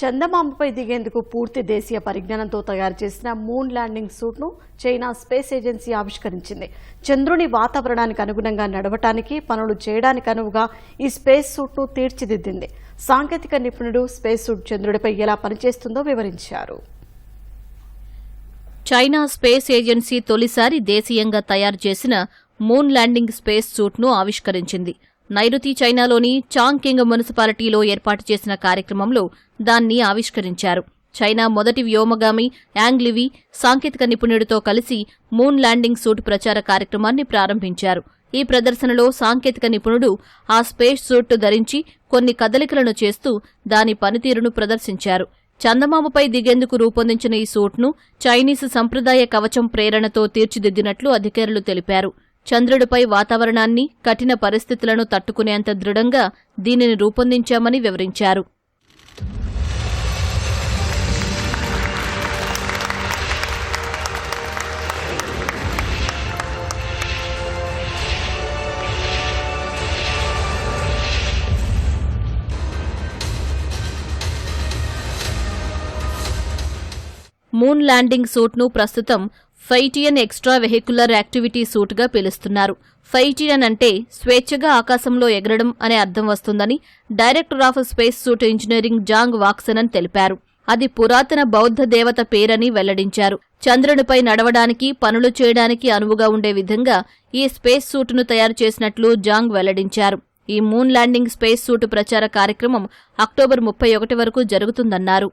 చందమామపై దిగేందుకు పూర్తి దేశీయ పరిజ్ఞానంతో తయారు చేసిన మూన్ ల్యాండింగ్ సూట్ను చైనా స్పేస్ ఏజెన్సీ ఆవిష్కరించింది. చంద్రుని వాతావరణానికి అనుగుణంగా నడవటానికి పనులు చేయడానికి అనువుగా ఈ స్పేస్ సూట్ను తీర్చిదిద్దింది. సాంకేతిక నిపుణుడు స్పేస్ సూట్ చంద్రుడిపై ఎలా పనిచేస్తుందో వివరించారు. చైనా స్పేస్ ఏజెన్సీ తొలిసారి దేశీయంగా తయారు చేసిన మూన్ ల్యాండింగ్ స్పేస్ సూట్ను ఆవిష్కరించింది. నైరుతి చైనాలోని చాంగ్కింగ్ మున్సిపాలిటీలో ఏర్పాటు చేసిన కార్యక్రమంలో దాన్ని ఆవిష్కరించారు. చైనా మొదటి వ్యోమగామి యాంగ్లివి సాంకేతిక నిపుణుడితో కలిసి మూన్ ల్యాండింగ్ సూట్ ప్రచార కార్యక్రమాన్ని ప్రారంభించారు. ఈ ప్రదర్శనలో సాంకేతిక నిపుణుడు ఆ స్పేస్ సూట్ ధరించి కొన్ని కదలికలను చేస్తూ దాని పనితీరును ప్రదర్శించారు. చందమామపై దిగేందుకు రూపొందించిన ఈ సూట్ను చైనీస్ సంప్రదాయ కవచం ప్రేరణతో తీర్చిదిద్దినట్లు అధికారులు తెలిపారు. చంద్రుడిపై వాతావరణాన్ని కఠిన పరిస్థితులను తట్టుకునేంత దృఢంగా దీనిని రూపొందించామని వివరించారు. మూన్ ల్యాండింగ్ సూట్ను ప్రస్తుతం ఫైటియన్ ఎక్స్ట్రా వెహికులర్ యాక్టివిటీ సూట్గా పిలుస్తున్నారు. ఫైటియన్ అంటే స్వేచ్ఛగా ఆకాశంలో ఎగరడం అనే అర్థం వస్తుందని director of space suit engineering Zhang వాక్సనన్ తెలిపారు. అది పురాతన బౌద్ధ దేవత పేరని వెల్లడించారు. చంద్రునిపై నడవడానికి పనులు చేయడానికి అనువుగా ఉండే విధంగా ఈ స్పేస్ సూటును తయారు చేసినట్లు జాంగ్ వెల్లడించారు. ఈ మూన్ ల్యాండింగ్ స్పేస్ సూట్ ప్రచార కార్యక్రమం అక్టోబర్ ముప్పై ఒకటి వరకు జరుగుతుందన్నారు.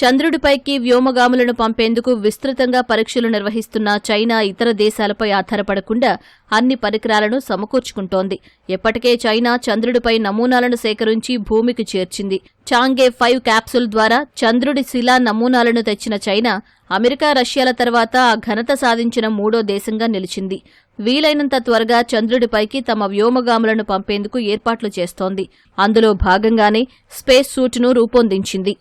చంద్రుడిపైకి వ్యోమగాములను పంపేందుకు విస్తృతంగా పరీక్షలు నిర్వహిస్తున్న చైనా ఇతర దేశాలపై ఆధారపడకుండా అన్ని పరికరాలను సమకూర్చుకుంటోంది. ఎప్పటికే చైనా చంద్రుడిపై నమూనాలను సేకరించి భూమికి చేర్చింది. చాంగే ఫైవ్ క్యాప్సూల్ ద్వారా చంద్రుడి శిలా నమూనాలను తెచ్చిన చైనా అమెరికా రష్యాల తర్వాత ఆ ఘనత సాధించిన మూడో దేశంగా నిలిచింది. వీలైనంత త్వరగా చంద్రుడిపైకి తమ వ్యోమగాములను పంపేందుకు ఏర్పాట్లు చేస్తోంది. అందులో భాగంగానే స్పేస్ సూట్ను రూపొందించింది.